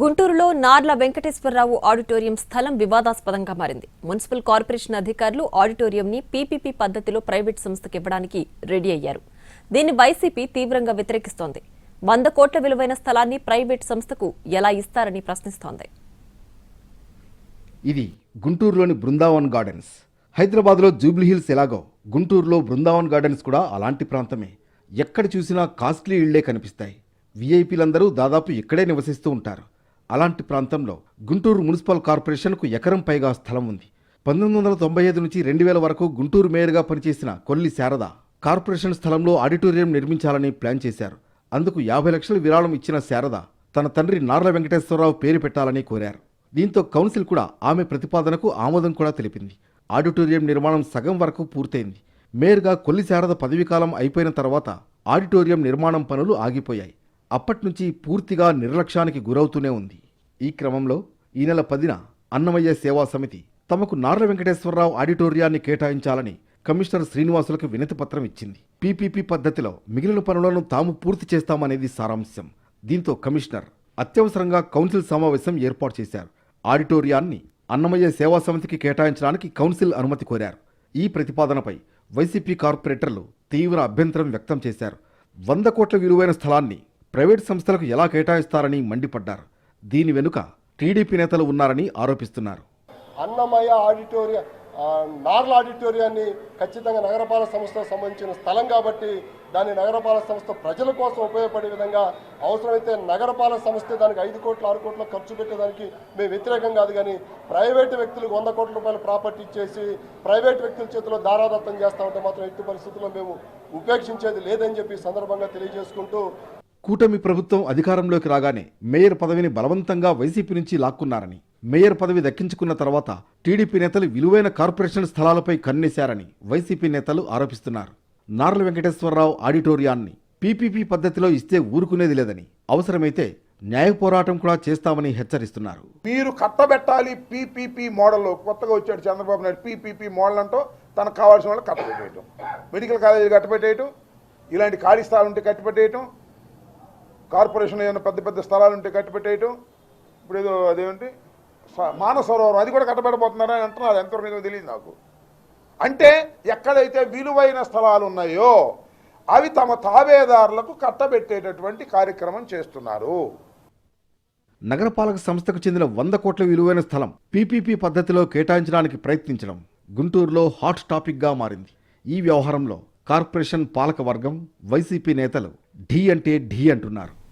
గుంటూరులో నార్ల వెంకటేశ్వరరావు ఆడిటోరియం స్థలం వివాదాస్పదంగా మారింది. మున్సిపల్ కార్పొరేషన్ అధికారులు ఆడిటోరియంని పీపీపీ పద్ధతిలో ప్రైవేట్ సంస్థకు ఇవ్వడానికి రెడీ అయ్యారు. దీన్ని వైసీపీ తీవ్రంగా వ్యతిరేకిస్తోంది. వంద కోట్ల విలువైన స్థలాన్ని ప్రైవేట్ సంస్థకు ఎలా ఇస్తారని ప్రశ్నిస్తోంది. ఇది గుంటూరులోని బృందావన్ గార్డెన్స్. హైదరాబాద్లో జూబ్లీహిల్స్ ఎలాగో గుంటూరులో బృందావన్ గార్డెన్స్ కూడా అలాంటి ప్రాంతమే. ఎక్కడ చూసినా కాస్ట్లీ ఇళ్ళే కనిపిస్తాయి. వీఐపీలందరూ దాదాపు ఇక్కడే నివసిస్తూ ఉంటారు. అలాంటి ప్రాంతంలో గుంటూరు మున్సిపల్ కార్పొరేషన్కు ఎకరం పైగా స్థలం ఉంది. పంతొమ్మిది వందల తొంభై ఐదు నుంచి రెండు వేల వరకు గుంటూరు మేయర్గా పనిచేసిన కొల్లి శారద కార్పొరేషన్ స్థలంలో ఆడిటోరియం నిర్మించాలని ప్లాన్ చేశారు. అందుకు యాభై లక్షల విరాళం ఇచ్చిన శారద తన తండ్రి నార్ల వెంకటేశ్వరరావు పేరు పెట్టాలని కోరారు. దీంతో కౌన్సిల్ కూడా ఆమె ప్రతిపాదనకు ఆమోదం కూడా తెలిపింది. ఆడిటోరియం నిర్మాణం సగం వరకు పూర్తయింది. మేయర్గా కొల్లి శారద పదవీకాలం అయిపోయిన తర్వాత ఆడిటోరియం నిర్మాణం పనులు ఆగిపోయాయి. అప్పట్నుంచి పూర్తిగా నిర్లక్ష్యానికి గురవుతూనే ఉంది. ఈ క్రమంలో ఈ నెల పదిన అన్నమయ్య సేవా సమితి తమకు నార్ల వెంకటేశ్వరరావు ఆడిటోరియాన్ని కేటాయించాలని కమిషనర్ శ్రీనివాసులకు వినతి పత్రం ఇచ్చింది. పీపీపీ పద్ధతిలో మిగిలిన పనులను తాము పూర్తి చేస్తామనేది సారాంశం. దీంతో కమిషనర్ అత్యవసరంగా కౌన్సిల్ సమావేశం ఏర్పాటు చేశారు. ఆడిటోరియాన్ని అన్నమయ్య సేవా సమితికి కేటాయించడానికి కౌన్సిల్ అనుమతి కోరారు. ఈ ప్రతిపాదనపై వైసీపీ కార్పొరేటర్లు తీవ్ర అభ్యంతరం వ్యక్తం చేశారు. వంద కోట్ల విలువైన స్థలాన్ని ప్రైవేట్ సంస్థలకు ఎలా కేటాయిస్తారని మండిపడ్డారు. దీని వెనుక టీడీపీ నేతలు ఉన్నారని ఆరోపిస్తున్నారు. అన్నమయ్య ఆడిటోరియం ఆ, నార్ల ఆడిటోరియాన్ని ఖచ్చితంగా నగరపాలక సంస్థకు సంబంధించిన స్థలం కాబట్టి దాన్ని నగరపాలక సంస్థ ప్రజల కోసం ఉపయోగపడే విధంగా అవసరమైతే నగరపాలక సంస్థ దానికి ఐదు కోట్లు ఆరు కోట్ల ఖర్చు పెట్టేదానికి మేము వ్యతిరేకం కాదు కానీ ప్రైవేటు వ్యక్తులకు వంద కోట్ల రూపాయల ప్రాపర్టీ ఇచ్చేసి ప్రైవేట్ వ్యక్తుల చేతిలో దారాదత్తం చేస్తామంటే మాత్రం ఎట్టి పరిస్థితుల్లో మేము ఉపేక్షించేది లేదని చెప్పి సందర్భంగా తెలియజేసుకుంటూ కూటమి ప్రభుత్వం అధికారంలోకి రాగానే మేయర్ పదవిని బలవంతంగా వైసీపీ నుంచి లాక్కున్నారని మేయర్ పదవి దక్కించుకున్న తర్వాత టీడీపీ నేతలు విలువైన కార్పొరేషన్ స్థలాలపై కన్నేశారని వైసీపీ నేతలు ఆరోపిస్తున్నారు. నార్ల వెంకటేశ్వరరావు ఆడిటోరియాన్ని పీపీపీ పద్ధతిలో ఇస్తే ఊరుకునేది లేదని అవసరమైతే న్యాయ పోరాటం కూడా చేస్తామని హెచ్చరిస్తున్నారు. మీరు కట్టబెట్టాలి పీపీపీ మోడల్ కొత్తగా వచ్చాడు చంద్రబాబు నాయుడు. పీపీపీ మోడల్ అంటూ తనకు కావాల్సిన వాళ్ళు కట్టబెట్టేయటం. మెడికల్ కాలేజీలు కట్టబెట్టేయటం. ఇలాంటి ఖాళీ స్థలాలు ఉంటే కట్టబెట్టేయటం. కార్పొరేషన్ ఏమైనా పెద్ద పెద్ద స్థలాలు ఉంటే కట్టిపెట్టేయటం. ఇప్పుడు ఏదో అదేంటి? స- సరోవరం అది కూడా కట్టబెట్టబోతున్నారని అంటున్నారు. ఎంతవరకు ఏదో తెలియదు నాకు. అంటే ఎక్కడైతే విలువైన స్థలాలు ఉన్నాయో అవి తమ తావేదారులకు కట్టబెట్టేటటువంటి కార్యక్రమం చేస్తున్నారు. నగరపాలక సంస్థకు చెందిన వంద కోట్ల విలువైన స్థలం పీపీపీ పద్ధతిలో కేటాయించడానికి ప్రయత్నించడం గుంటూరులో హాట్ టాపిక్గా మారింది. ఈ వ్యవహారంలో కార్పొరేషన్ పాలక వర్గం వైసీపీ నేతలు ఢీ అంటే ఢీ అంటున్నారు.